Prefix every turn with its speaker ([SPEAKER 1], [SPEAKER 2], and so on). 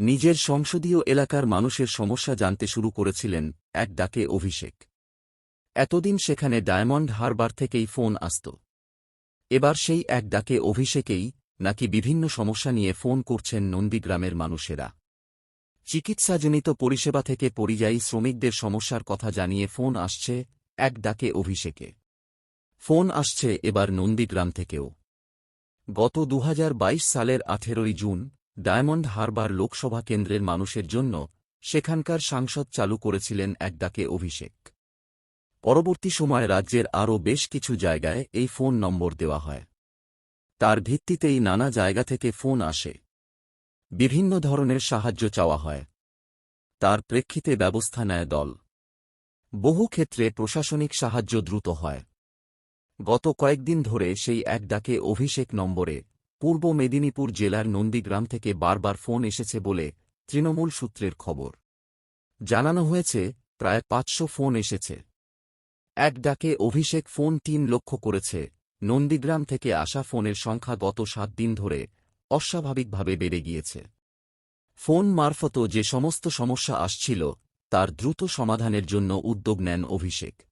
[SPEAKER 1] নিজের সংসদীয় এলাকার মানুষের সমস্যা জানতে শুরু করেছিলেন এক ডাকে অভিষেক। এতদিন সেখানে ডায়মন্ড হারবার থেকেই ফোন আসত। এবার সেই এক ডাকে অভিষেকেই নাকি বিভিন্ন সমস্যা নিয়ে ফোন করছেন নন্দীগ্রামের মানুষেরা। চিকিৎসাজনিত পরিষেবা থেকে পরিযায়ী শ্রমিকদের সমস্যার কথা জানিয়ে ফোন আসছে এক ডাকে অভিষেকে। ফোন আসছে এবার নন্দীগ্রাম থেকেও। গত দুহাজার বাইশ সালের আঠেরোই জুন ডায়মন্ড হারবার লোকসভা কেন্দ্রের মানুষের জন্য সেখানকার সাংসদ চালু করেছিলেন এক ডাকে অভিষেক। পরবর্তী সময় রাজ্যের আরও বেশ কিছু জায়গায় এই ফোন নম্বর দেওয়া হয়। তার ভিত্তিতেই নানা জায়গা থেকে ফোন আসে। বিভিন্ন ধরনের সাহায্য চাওয়া হয়। তার প্রেক্ষিতে ব্যবস্থা নেয় দল। বহু ক্ষেত্রে প্রশাসনিক সাহায্য দ্রুত হয়। গত কয়েকদিন ধরে সেই এক ডাকে অভিষেক নম্বরে পূর্ব মেদিনীপুর জেলার নন্দীগ্রাম থেকে বারবার ফোন এসেছে বলে তৃণমূল সূত্রের খবর। জানানো হয়েছে, প্রায় পাঁচশো ফোন এসেছে। এক ডাকে অভিষেক ফোন তিন লক্ষ করেছে। নন্দীগ্রাম থেকে আসা ফোনের সংখ্যা গত সাত দিন ধরে অস্বাভাবিকভাবে বেড়ে গিয়েছে। ফোন মারফত যে সমস্ত সমস্যা আসছিল, তার দ্রুত সমাধানের জন্য উদ্যোগ নেন অভিষেক।